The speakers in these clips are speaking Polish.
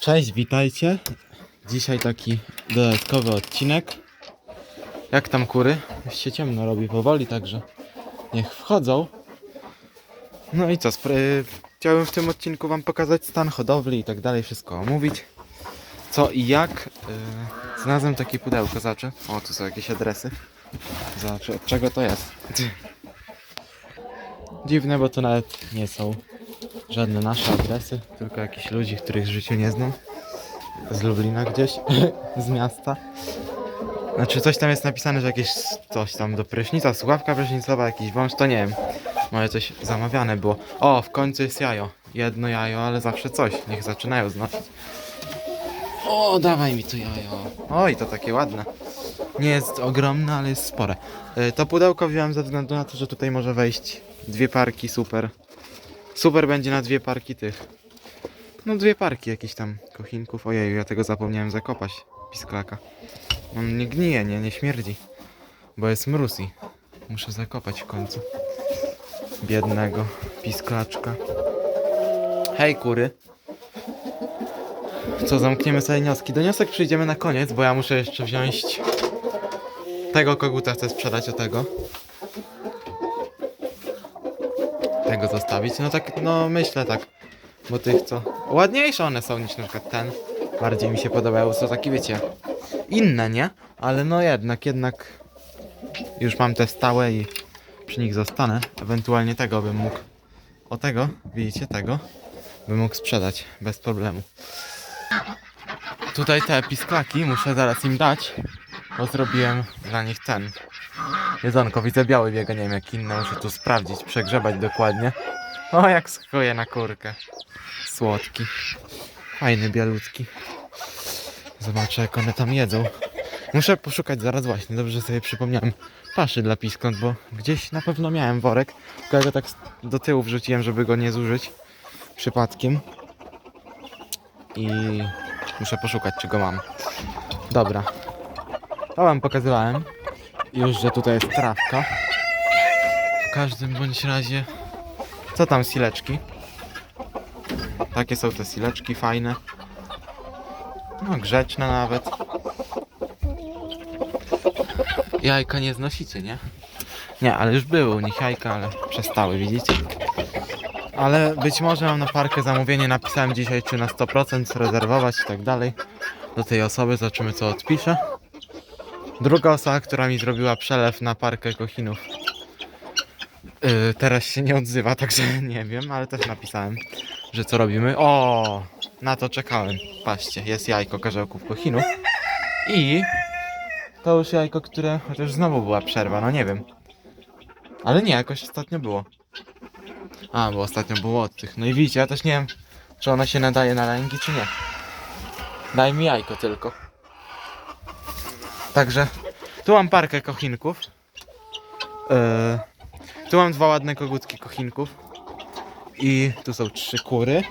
Cześć, witajcie. Dzisiaj taki dodatkowy odcinek. Jak tam kury? Już się ciemno robi powoli, także niech wchodzą. No i co, chciałbym w tym odcinku wam pokazać stan hodowli i tak dalej, wszystko omówić. Co i jak. Yy, znalazłem takie pudełko, zobaczę. O, tu są jakieś adresy. Zobaczę, od czego to jest. Dziwne, bo to nawet nie są żadne nasze adresy, tylko jakichś ludzi, których w życiu nie znam. Z Lublina gdzieś, z miasta. Znaczy coś tam jest napisane, że jakieś coś tam do prysznica, słuchawka prysznicowa, jakiś wąż, to nie wiem. Może coś zamawiane było. O, w końcu jest jajo. Jedno jajo, ale zawsze coś. Niech zaczynają znosić. O, dawaj mi tu jajo. Oj, to takie ładne. Nie jest ogromne, ale jest spore. Y, To pudełko wziąłem ze względu na to, że tutaj może wejść dwie parki, super. Super będzie na dwie parki tych. No dwie parki jakichś tam kochinków. Ojeju, ja tego zapomniałem zakopać. Pisklaka. On nie gnije, nie, nie śmierdzi. Bo jest mróz i muszę zakopać w końcu. Biednego pisklaczka. Hej kury. Co, zamkniemy sobie wnioski. Do wniosek przyjdziemy na koniec, bo ja muszę jeszcze wziąć tego koguta chcę sprzedać o tego. Tego zostawić. No tak, no myślę tak. Bo tych co. Ładniejsze one są niż na przykład ten. Bardziej mi się podobają. Są takie wiecie. Inne, nie? Ale no jednak, jednak. Już mam te stałe i przy nich zostanę. Ewentualnie tego bym mógł. O tego, widzicie tego? Bym mógł sprzedać bez problemu. Tutaj te pisklaki muszę zaraz im dać. Bo zrobiłem dla nich ten. Jedzonko, widzę biały biega, nie wiem jak inne, muszę tu sprawdzić, przegrzebać dokładnie. O, jak skuje na kurkę. Słodki. Fajny, bialutki. Zobaczę jak one tam jedzą. Muszę poszukać zaraz właśnie, dobrze sobie przypomniałem paszy dla piskląt, bo gdzieś na pewno miałem worek, tylko ja go tak do tyłu wrzuciłem, żeby go nie zużyć przypadkiem. I muszę poszukać, czy go mam. Dobra, to wam pokazywałem już, że tutaj jest trawka. W każdym bądź razie, co tam sileczki? Takie są te sileczki, fajne. No, grzeczne nawet. Jajka nie znosicie, nie? Nie, ale już były u nich jajka, ale przestały, widzicie? Ale być może mam na parkę zamówienie, napisałem dzisiaj czy na 100% rezerwować i tak dalej. Do tej osoby zobaczymy co odpisze. Druga osoba, która mi zrobiła przelew na parkę Kochinów. Yy, teraz się nie odzywa, także nie wiem, ale też napisałem, że co robimy. O, na to czekałem. Patrzcie, jest jajko karzełków Kochinów. I to już jajko, które. Chociaż znowu była przerwa, no nie wiem. Ale nie, jakoś ostatnio było. A, bo ostatnio było od tych. No i widzicie, ja też nie wiem, czy ona się nadaje na lęgi, czy nie. Daj mi jajko tylko. Także tu mam parkę kochinków. Yy, tu mam dwa ładne kogutki kochinków. I tu są trzy kury.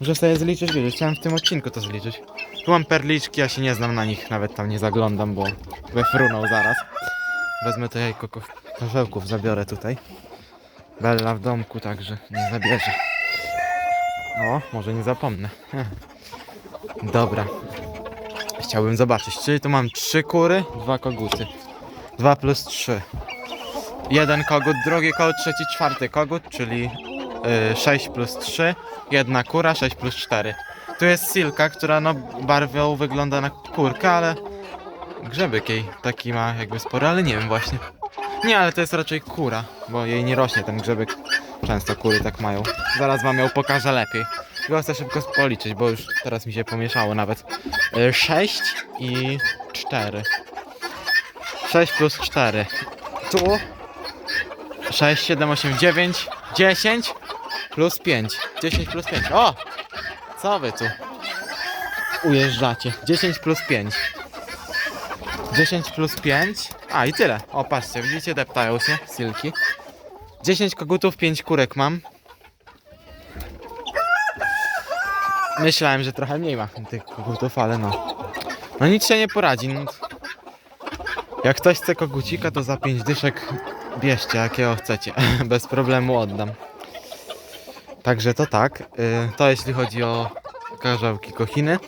Muszę sobie zliczyć, wiesz, chciałem w tym odcinku to zliczyć. Tu mam perliczki, ja się nie znam na nich, nawet tam nie zaglądam, bo wefrunął zaraz. Wezmę to jajko ko- karzełków, zabiorę tutaj. Bella w domku, także nie zabierze. O, może nie zapomnę. Dobra. Chciałbym zobaczyć, czyli tu mam trzy kury, dwa koguty. Dwa plus trzy. Jeden kogut, drugi kogut, trzeci, czwarty kogut, czyli y, 6 plus 3. Jedna kura, 6 plus 4. Tu jest silka, która no barwią wygląda na kurkę, ale grzebyk jej taki ma jakby spory, ale nie wiem właśnie. Nie, ale to jest raczej kura, bo jej nie rośnie ten grzebyk. Często kury tak mają. Zaraz wam ją pokażę lepiej. Tylko chcę szybko policzyć, bo już teraz mi się pomieszało nawet. 6 i 4. 6 plus 4. Tu 6, 7, 8, 9, 10 plus 5. 10 plus 5. O! Co wy tu ujeżdżacie? 10 plus 5. 10 plus 5. A i tyle. O, patrzcie, widzicie, deptają się silki. 10 kogutów, 5 kurek mam. Myślałem, że trochę mniej mam tych kogutów, ale no. No nic się nie poradzi. Jak ktoś chce kogucika, to za 5 dyszek bierzcie, jakiego chcecie. Bez problemu oddam. Także to tak. Y, To jeśli chodzi o karzełki kochiny.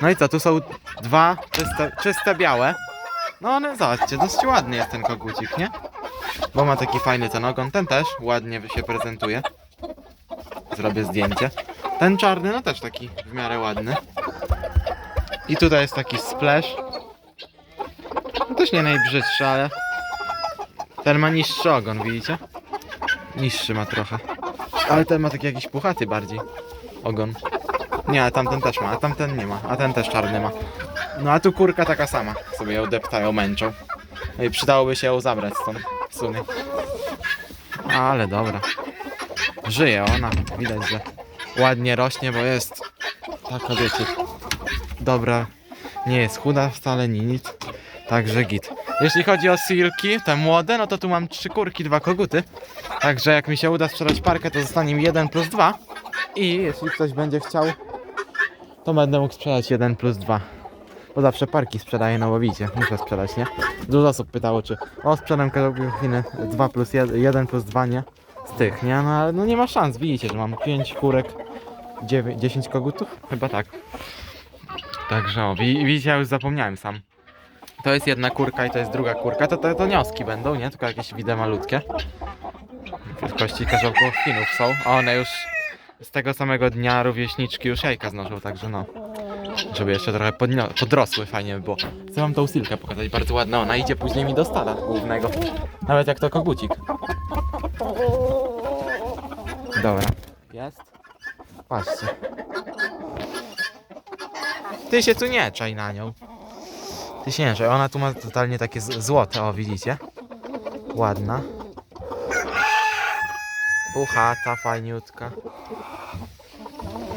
No i co, tu są dwa czyste, czyste białe. No one, zobaczcie, dosyć ładny jest ten kogucik, nie? Bo ma taki fajny ten ogon, ten też ładnie się prezentuje. Zrobię zdjęcie. Ten czarny, no też taki w miarę ładny. I tutaj jest taki splash. No też nie najbrzydszy, ale ten ma niższy ogon, widzicie? Niższy ma trochę. Ale ten ma taki jakiś puchaty bardziej. Ogon. Nie, a tamten też ma, a tamten nie ma, a ten też czarny ma. No a tu kurka taka sama. Sobie ją deptają, męczą. No i przydałoby się ją zabrać stąd w sumie. Ale dobra. Żyje ona. Widać, że ładnie rośnie, bo jest taka wiecie. Dobra. Nie jest chuda wcale, ni nic. Także git. Jeśli chodzi o silki, te młode, no to tu mam trzy kurki, dwa koguty. Także jak mi się uda sprzedać parkę, to zostanie mi 1 plus 2. I jeśli ktoś będzie chciał, to będę mógł sprzedać 1 plus 2. Bo zawsze parki sprzedaję, bo widzicie, muszę sprzedać, nie? Dużo osób pytało, czy o, sprzedam Chiny 2 plus 1, 1 plus 2, nie? Z tych, nie? No ale no nie ma szans, widzicie, że mam 5 kurek, 9, 10 kogutów? Chyba tak. Także o, wi- widzicie, ja już zapomniałem sam. To jest jedna kurka i to jest druga kurka, to te to nioski będą, nie? Tylko jakieś widzę malutkie. Wielkości karzełków Chinów są, a one już z tego samego dnia rówieśniczki już jajka znoszą, także no. Żeby jeszcze trochę podnio- podrosły, fajnie by było. Chcę wam tą silkę pokazać, bardzo ładna. Ona idzie później mi do stada głównego. Nawet jak to kogucik. Dobra. Jest. Patrzcie. Ty się tu nie czaj na nią. Ty się nie czaj. Ona tu ma totalnie takie z- złote, o widzicie? Ładna. Puchata, fajniutka.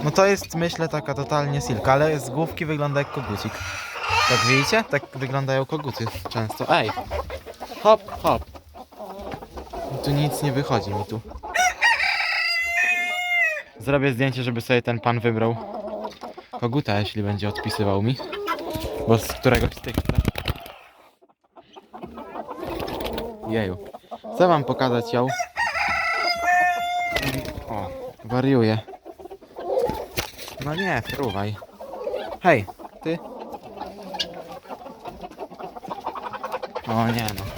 No to jest myślę taka totalnie silka, ale z główki wygląda jak kogucik. Tak widzicie? Tak wyglądają koguty często. Ej! Hop, hop. Tu nic nie wychodzi mi tu. Zrobię zdjęcie, żeby sobie ten pan wybrał koguta, jeśli będzie odpisywał mi. Bo z któregoś z tych chcę. Jeju. Chcę wam pokazać ją. O, wariuje. No nie, fruwaj. Hej, ty. O nie no.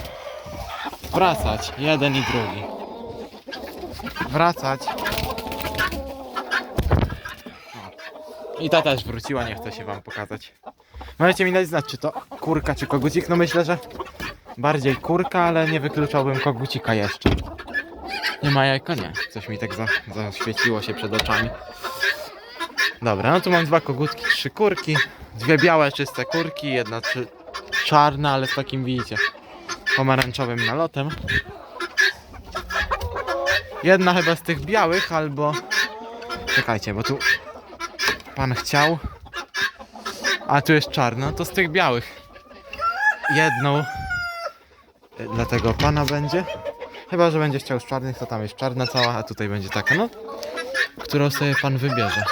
Wracać, jeden i drugi. Wracać. I ta też wróciła, nie chcę się wam pokazać. Możecie mi dać znać, czy to kurka, czy kogucik. No myślę, że bardziej kurka, ale nie wykluczałbym kogucika jeszcze. Nie ma jajka? Nie. Coś mi tak za, zaświeciło się przed oczami. Dobra, no tu mam dwa kogutki, trzy kurki, dwie białe, czyste kurki, jedna czarna, ale z takim, widzicie, pomarańczowym nalotem. Jedna chyba z tych białych, albo... Czekajcie, bo tu pan chciał, a tu jest czarna, to z tych białych. Jedną y, dla tego pana będzie. Chyba, że będzie chciał z czarnych, to tam jest czarna cała, a tutaj będzie taka, no, którą sobie pan wybierze.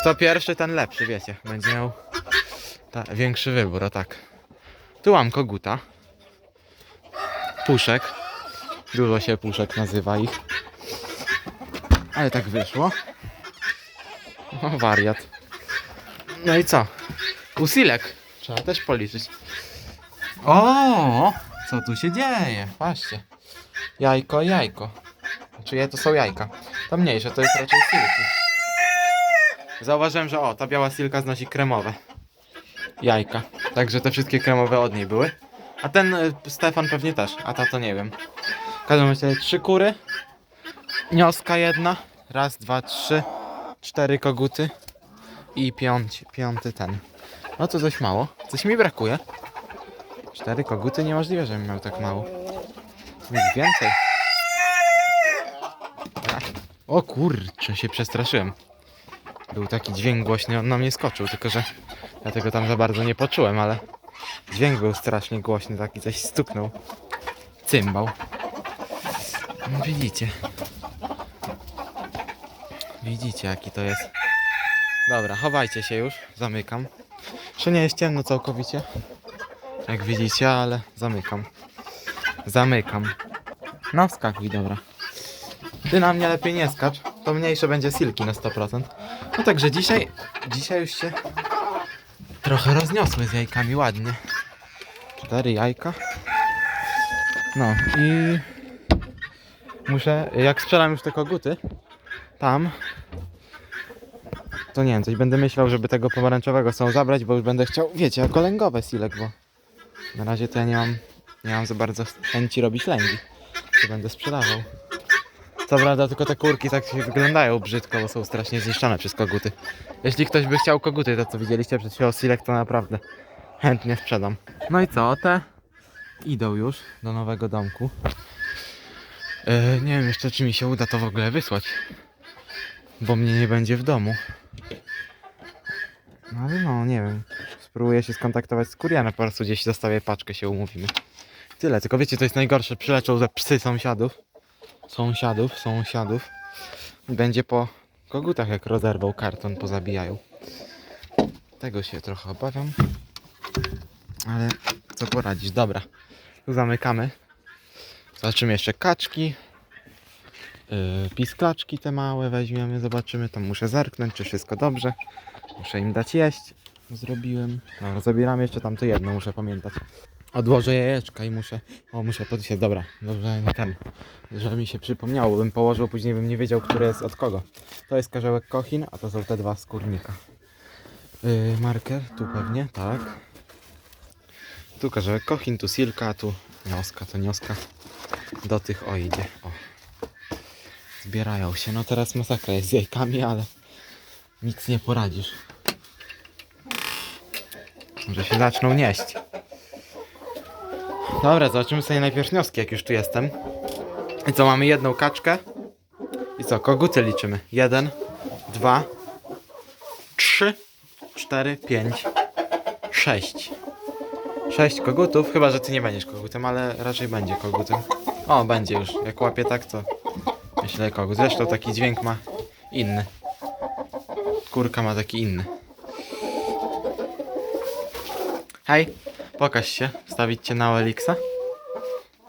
Kto pierwszy, ten lepszy, wiecie. Będzie miał ta, większy wybór, o tak. Tu mam koguta. Puszek. Dużo się puszek nazywa ich. Ale tak wyszło. O, wariat. No i co? Usilek. Trzeba też policzyć. O, co tu się dzieje? Patrzcie. Jajko, jajko. Czyje to są jajka? To mniejsze, to jest raczej silki. Zauważyłem, że o, ta biała silka znosi kremowe jajka. Także te wszystkie kremowe od niej były. A ten y, Stefan pewnie też, a ta to nie wiem. W każdym razie trzy kury. Nioska jedna. Raz, dwa, trzy. Cztery koguty. I piąć, piąty ten. No to dość mało. Coś mi brakuje. Cztery koguty? Niemożliwe, żebym miał tak mało. Nic więcej. O kurczę, się przestraszyłem. Był taki dźwięk głośny, on na mnie skoczył, tylko że ja tego tam za bardzo nie poczułem, ale dźwięk był strasznie głośny, taki coś stuknął. Cymbał. No widzicie. Widzicie jaki to jest. Dobra, chowajcie się już, zamykam. Jeszcze nie jest ciemno całkowicie. Jak widzicie, ale zamykam. Zamykam. No wskakuj, dobra. Ty na mnie lepiej nie skacz. To mniejsze będzie silki na 100%. No także dzisiaj, dzisiaj już się trochę rozniosły z jajkami ładnie. Cztery jajka. No i muszę, jak sprzedam już te koguty, tam, to nie wiem, coś będę myślał, żeby tego pomarańczowego są zabrać, bo już będę chciał, wiecie, kolęgowe silek, bo na razie to ja nie mam, nie mam za bardzo chęci robić lęgi, to będę sprzedawał. Co prawda tylko te kurki tak się wyglądają brzydko, bo są strasznie zniszczone przez koguty. Jeśli ktoś by chciał koguty, to co widzieliście przed chwilą silek, to naprawdę chętnie sprzedam. No i co, te idą już do nowego domku. E, nie wiem jeszcze, czy mi się uda to w ogóle wysłać, bo mnie nie będzie w domu. No ale no, nie wiem. Spróbuję się skontaktować z kurierem, po prostu gdzieś zostawię paczkę, się umówimy. Tyle, tylko wiecie, to jest najgorsze, przyleczą ze psy sąsiadów. Sąsiadów, sąsiadów. Będzie po kogutach, jak rozerwał karton, pozabijają. Tego się trochę obawiam. Ale co poradzić, dobra. Tu zamykamy. Zobaczymy jeszcze kaczki. Yy, pisklaczki te małe weźmiemy, zobaczymy. Tam muszę zerknąć, czy wszystko dobrze. Muszę im dać jeść. Zrobiłem. No, zabieramy jeszcze tamto jedno, muszę pamiętać. Odłożę jajeczka i muszę. O, muszę podnieść. Dobra, dobrze, nie ten. Że mi się przypomniało, bym położył, później bym nie wiedział, który jest od kogo. To jest karzełek Kochin, a to są te dwa skórnika. Yy, marker, tu pewnie, tak. Tu karzełek Kochin, tu Silka, tu Nioska, to Nioska. Do tych o idzie. O. Zbierają się. No teraz masakra jest z jajkami, ale nic nie poradzisz. Może się zaczną nieść. Dobra, zobaczymy sobie najpierw wnioski, jak już tu jestem. I co, mamy jedną kaczkę. I co, koguty liczymy. Jeden, dwa, trzy, cztery, pięć, sześć. Sześć kogutów, chyba że ty nie będziesz kogutem, ale raczej będzie kogutem. O, będzie już. Jak łapie tak, to myślę kogut. Zresztą taki dźwięk ma inny. Kurka ma taki inny. Hej, pokaż się. Wstawić cię na Elixa.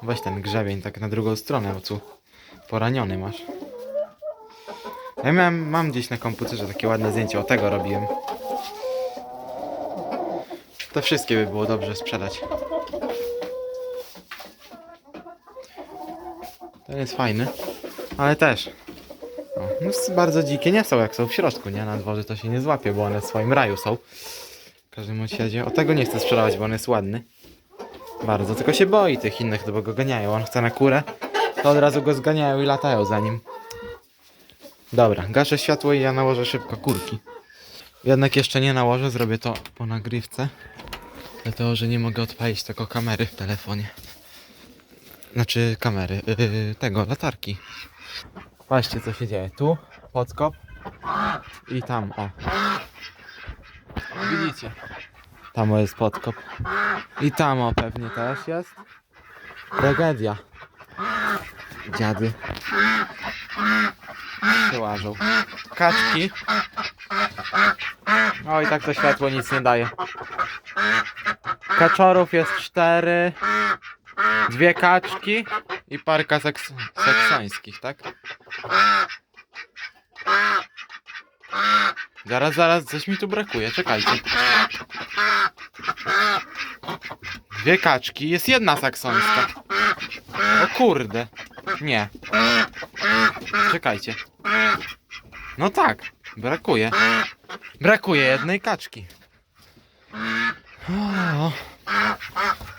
Weź ten grzebień tak na drugą stronę, bo tu poraniony masz. Ja miałem, mam gdzieś na komputerze takie ładne zdjęcie, o tego robiłem. Te wszystkie by było dobrze sprzedać. Ten jest fajny, ale też. No s- bardzo dzikie nie są jak są w środku, nie? Na dworze to się nie złapie, bo one w swoim raju są. W każdym razie, o tego nie chcę sprzedawać, bo on jest ładny. Bardzo, tylko się boi tych innych, bo go ganiają. On chce na kurę, to od razu go zganiają i latają za nim. Dobra, gaszę światło i ja nałożę szybko kurki. Jednak jeszcze nie nałożę, zrobię to po nagrywce. Dlatego, że nie mogę odpalić tylko kamery w telefonie. Znaczy kamery, yy, tego, latarki. Patrzcie co się dzieje. Tu podkop i tam, o. Widzicie? Tam o jest podkop. I tam o pewnie też jest. Tragedia. Dziady. Przyłażą. Kaczki. Oj, tak to światło nic nie daje. Kaczorów jest cztery. Dwie kaczki i parka seks seksońskich, tak? Zaraz, zaraz, coś mi tu brakuje, czekajcie. Dwie kaczki, jest jedna saksońska. O kurde. Nie. Czekajcie. No tak, brakuje. Brakuje jednej kaczki. O,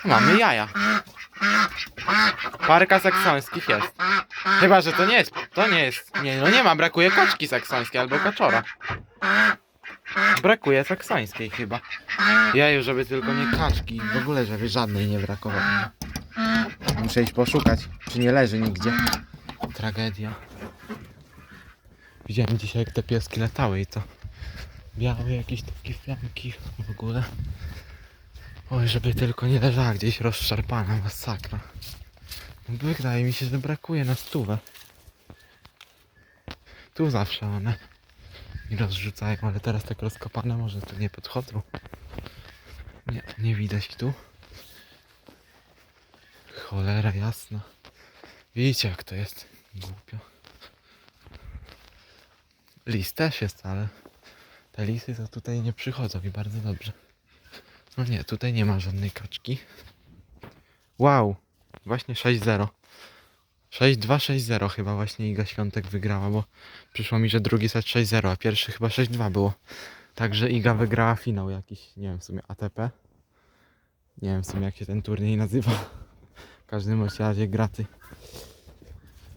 mamy jaja. Parka saksońskich jest. Chyba, że to nie jest. To nie jest. Nie, no nie ma, brakuje kaczki saksońskiej albo kaczora. Brakuje saksońskiej chyba. Jaju, żeby tylko nie kaczki. W ogóle, żeby żadnej nie brakowało. Muszę iść poszukać, czy nie leży nigdzie. Tragedia. Widziałem dzisiaj, jak te pieski latały i to białe jakieś takie flamki w ogóle. Oj, żeby tylko nie leżała gdzieś rozszarpana, masakra. No, Wydaje mi się, że brakuje na stówę. Tu zawsze one mi rozrzucają, ale teraz tak rozkopane może tu nie podchodzą. Nie, nie widać tu. Cholera jasna. Widzicie jak to jest głupio. Lis też jest, ale Te lisy to tutaj nie przychodzą i bardzo dobrze. No nie, tutaj nie ma żadnej kaczki. Wow, właśnie 6-0. 6-2-6-0 chyba właśnie Iga Świątek wygrała, bo przyszło mi, że drugi set 6-0, a pierwszy chyba 6-2 było. Także Iga wygrała finał jakiś, nie wiem w sumie ATP. Nie wiem w sumie jak się ten turniej nazywa. W każdym razie graty.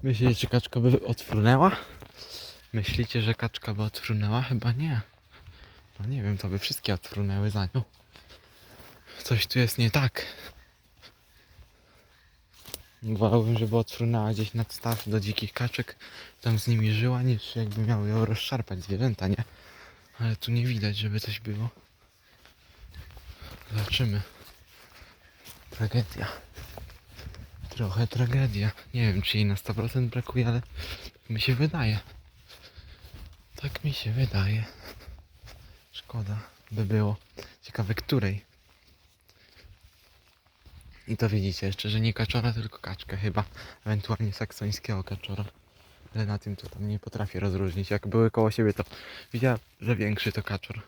Myślicie, czy kaczka by odfrunęła? Myślicie, że kaczka by odfrunęła? Chyba nie. No nie wiem, to by wszystkie odfrunęły za nią. Coś tu jest nie tak. Wolałbym, żeby odfrunęła gdzieś nad staw do dzikich kaczek, tam z nimi żyła, niż jakby miały ją rozszarpać zwierzęta, nie? Ale tu nie widać, żeby coś było. Zobaczymy. Tragedia. Trochę tragedia. Nie wiem, czy jej na 100% brakuje, ale mi się wydaje. Tak mi się wydaje. Szkoda by było. Ciekawe, której. I to widzicie jeszcze, że nie kaczora, tylko kaczkę chyba. Ewentualnie saksońskiego kaczora. Ale na tym to tam nie potrafię rozróżnić. Jak były koło siebie, to widziałem, że większy to kaczor.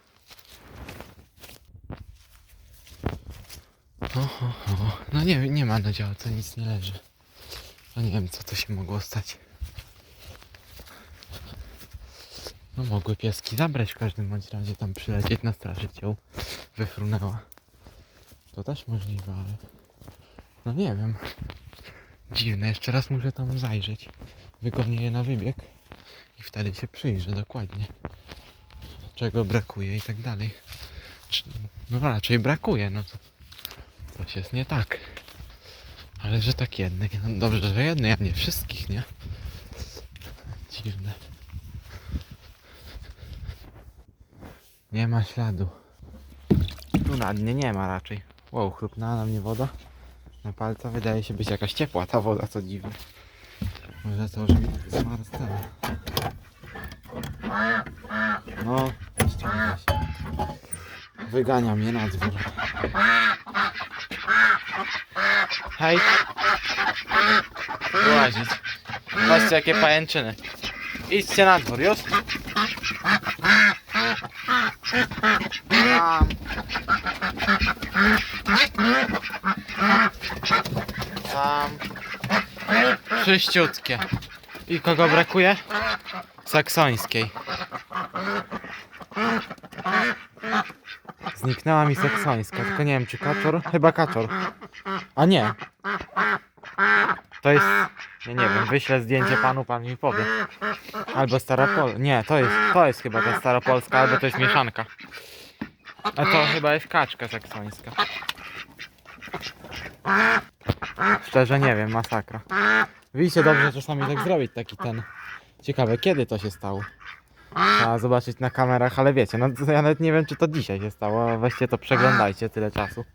Oho. No nie, nie ma na działce, nic nie leży. No nie wiem, co to się mogło stać. No mogły pieski zabrać w każdym bądź razie, tam przylecieć na straży cię wyfrunęła. To też możliwe, ale... No nie wiem. Dziwne, jeszcze raz muszę tam zajrzeć. Wygodnie je na wybieg i wtedy się przyjrzę dokładnie. Czego brakuje i tak dalej. No raczej brakuje, no to coś jest nie tak. Ale że tak jedne, no dobrze, że jedne, a nie wszystkich, nie? Dziwne. Nie ma śladu. Tu na dnie nie ma raczej. Wow, chrupnęła na mnie woda. Na palca wydaje się być jakaś ciepła ta woda, co dziwne. Może to, że mi. No, ściąga się. Wygania mnie na dwór. Hej! Wyłazić. Patrzcie jakie pajęczyny. Idźcie na dwór, już? Czyściutkie. I kogo brakuje? Saksońskiej. Zniknęła mi saksońska, tylko nie wiem czy kaczor? Chyba kaczor. A nie. To jest... Ja nie wiem, wyślę zdjęcie panu, pan mi powie. Albo staropol... Nie, to jest, to jest chyba ta staropolska, albo to jest mieszanka. A to chyba jest kaczka saksońska. Szczerze nie wiem, masakra. Widzicie, dobrze czasami tak zrobić taki ten... Ciekawe, kiedy to się stało. Trzeba zobaczyć na kamerach, ale wiecie, no to ja nawet nie wiem, czy to dzisiaj się stało. Weźcie to przeglądajcie, tyle czasu.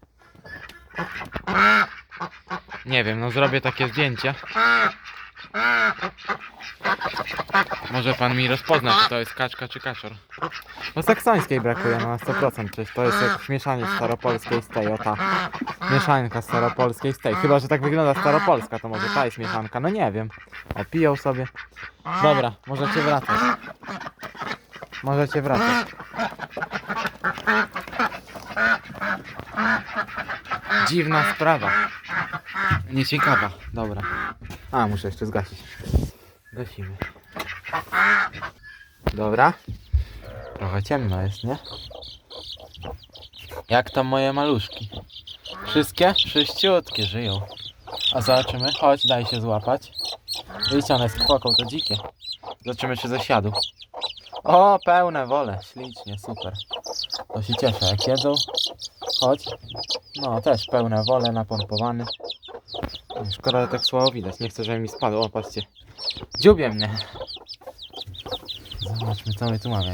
Nie wiem, no zrobię takie zdjęcie. Może pan mi rozpozna, czy to jest kaczka, czy kaczor. No saksońskiej brakuje no, na 100%, przecież to jest jak mieszanie staropolskiej z tej, o ta mieszanka staropolskiej z tej. Chyba, że tak wygląda staropolska, to może ta jest mieszanka, no nie wiem. O, piją sobie. Dobra, możecie wracać. Możecie wracać. Dziwna sprawa. Nieciekawa. Dobra. A, muszę jeszcze zgasić. Gasimy. Dobra. Trochę ciemno jest, nie? Jak tam moje maluszki? Wszystkie? Wszyściutkie żyją. A zobaczymy. Chodź, daj się złapać. Widzicie, one z kwoką to dzikie. Zobaczymy, czy zasiadł. O, pełne wole. Ślicznie, super. To się cieszę, jak jedzą. Chodź. No, też pełne wole, napompowany. Szkoda, że tak słabo widać. Nie chcę, żeby mi spadło. O, patrzcie. Dziubie mnie. Zobaczmy, co my tu mamy.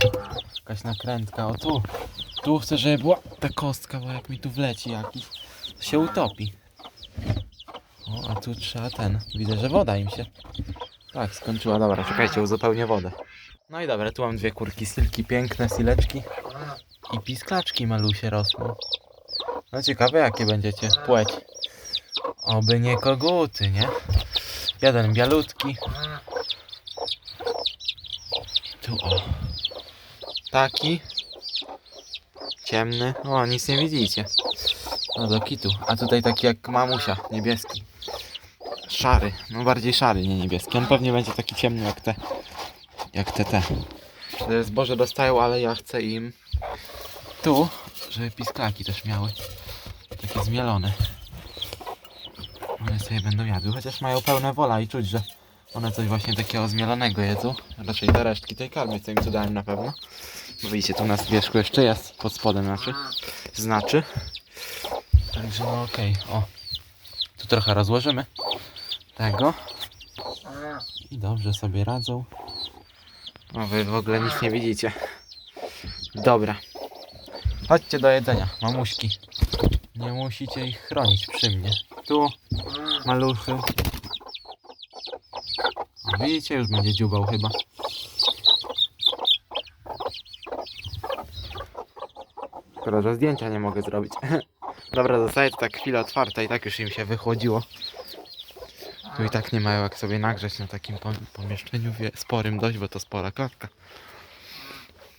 Jakaś nakrętka. O, tu. Tu chcę, żeby była ta kostka, bo jak mi tu wleci jakiś, to się utopi. O, a tu trzeba ten. Widzę, że woda im się. Tak, skończyła. Dobra, czekajcie, uzupełnię wodę. No i dobra, tu mam dwie kurki silki, piękne sileczki. I pisklaczki malusie rosną. No ciekawe jakie będziecie płeć. Oby nie koguty, nie? Jeden bialutki. Tu o. Taki. ciemny. O, nic nie widzicie. No do kitu. A tutaj taki jak mamusia, niebieski. Szary, no bardziej szary, nie niebieski. On pewnie będzie taki ciemny jak te. Jak te te. Zboże dostają, ale ja chcę im tu, żeby pisklaki też miały. Takie zmielone. One sobie będą jadły, chociaż mają pełne wola i czuć, że one coś właśnie takiego zmielonego jedzą. Raczej te resztki tej karmy, co im tu dałem na pewno. Bo widzicie, tu na wierzchu jeszcze jest, pod spodem znaczy. Znaczy. Także no okej, o. Tu trochę rozłożymy tego. I dobrze sobie radzą. O, wy w ogóle nic nie widzicie. Dobra. Chodźcie do jedzenia, mamuśki. Nie musicie ich chronić przy mnie. Tu, maluchy. Widzicie, już będzie dziubał chyba. Szkoda, że zdjęcia nie mogę zrobić. Dobra, zostaje to tak chwilę otwarta i tak już im się wychłodziło. Tu i tak nie mają jak sobie nagrzeć na takim pom- pomieszczeniu sporym dość, bo to spora klatka.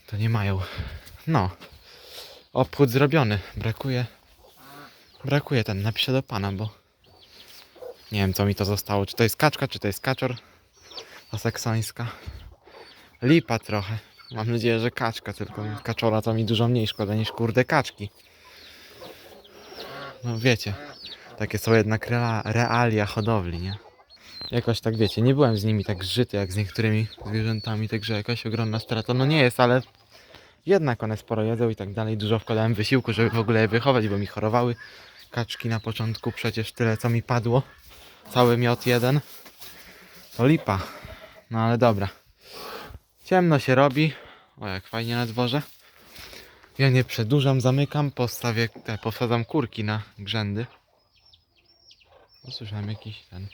To nie mają. No. Obchód zrobiony. Brakuje. Brakuje ten. Napiszę do pana, bo nie wiem co mi to zostało. Czy to jest kaczka, czy to jest kaczor? Saksońska. Lipa trochę. Mam nadzieję, że kaczka, tylko kaczora to mi dużo mniej szkoda niż kurde kaczki. No wiecie, takie są jednak rea- realia hodowli, nie? Jakoś tak wiecie, nie byłem z nimi tak zżyty jak z niektórymi zwierzętami, także jakaś ogromna strata. No nie jest, ale jednak one sporo jedzą i tak dalej. Dużo wkładałem wysiłku, żeby w ogóle je wychować, bo mi chorowały kaczki na początku. Przecież tyle co mi padło. Cały miot jeden. To lipa. No ale dobra. Ciemno się robi. O jak fajnie na dworze. Ja nie przedłużam, zamykam, postawię, te, posadzam kurki na grzędy. Usłyszałem jakiś ten.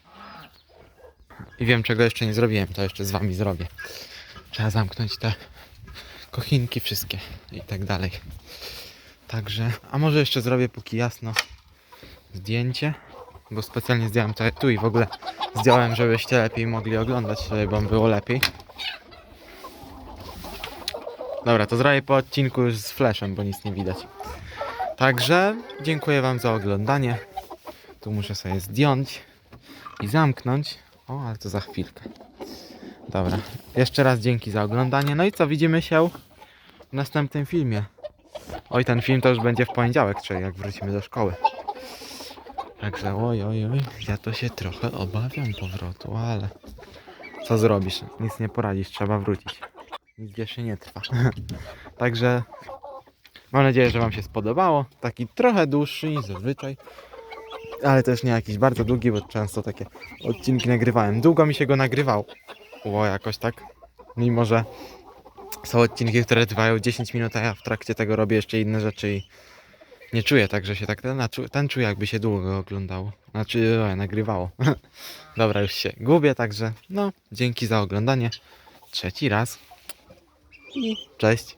I wiem czego jeszcze nie zrobiłem, to jeszcze z wami zrobię. Trzeba zamknąć te kochinki wszystkie i tak dalej. Także, a może jeszcze zrobię póki jasno zdjęcie, bo specjalnie zdjąłem to tu i w ogóle zdjąłem, żebyście lepiej mogli oglądać, żeby wam było lepiej. Dobra, to zrobię po odcinku już z flashem, bo nic nie widać. Także dziękuję wam za oglądanie. Tu muszę sobie zdjąć i zamknąć. O, ale to za chwilkę. Dobra, jeszcze raz dzięki za oglądanie. No i co, widzimy się w następnym filmie. Oj, ten film to już będzie w poniedziałek, czyli jak wrócimy do szkoły. Także oj, oj, oj, ja to się trochę obawiam powrotu, ale co zrobisz? Nic nie poradzisz, trzeba wrócić. Nic się nie trwa. Także mam nadzieję, że Wam się spodobało. Taki trochę dłuższy niż zazwyczaj. Ale też nie jakiś bardzo długi, bo często takie odcinki nagrywałem. Długo mi się go nagrywał. Było jakoś tak. Mimo, że są odcinki, które trwają 10 minut, a ja w trakcie tego robię jeszcze inne rzeczy i nie czuję tak, że się tak ten, czuję jakby się długo oglądało. Znaczy o, nagrywało. Dobra, już się gubię, także no, dzięki za oglądanie. Trzeci raz. I cześć.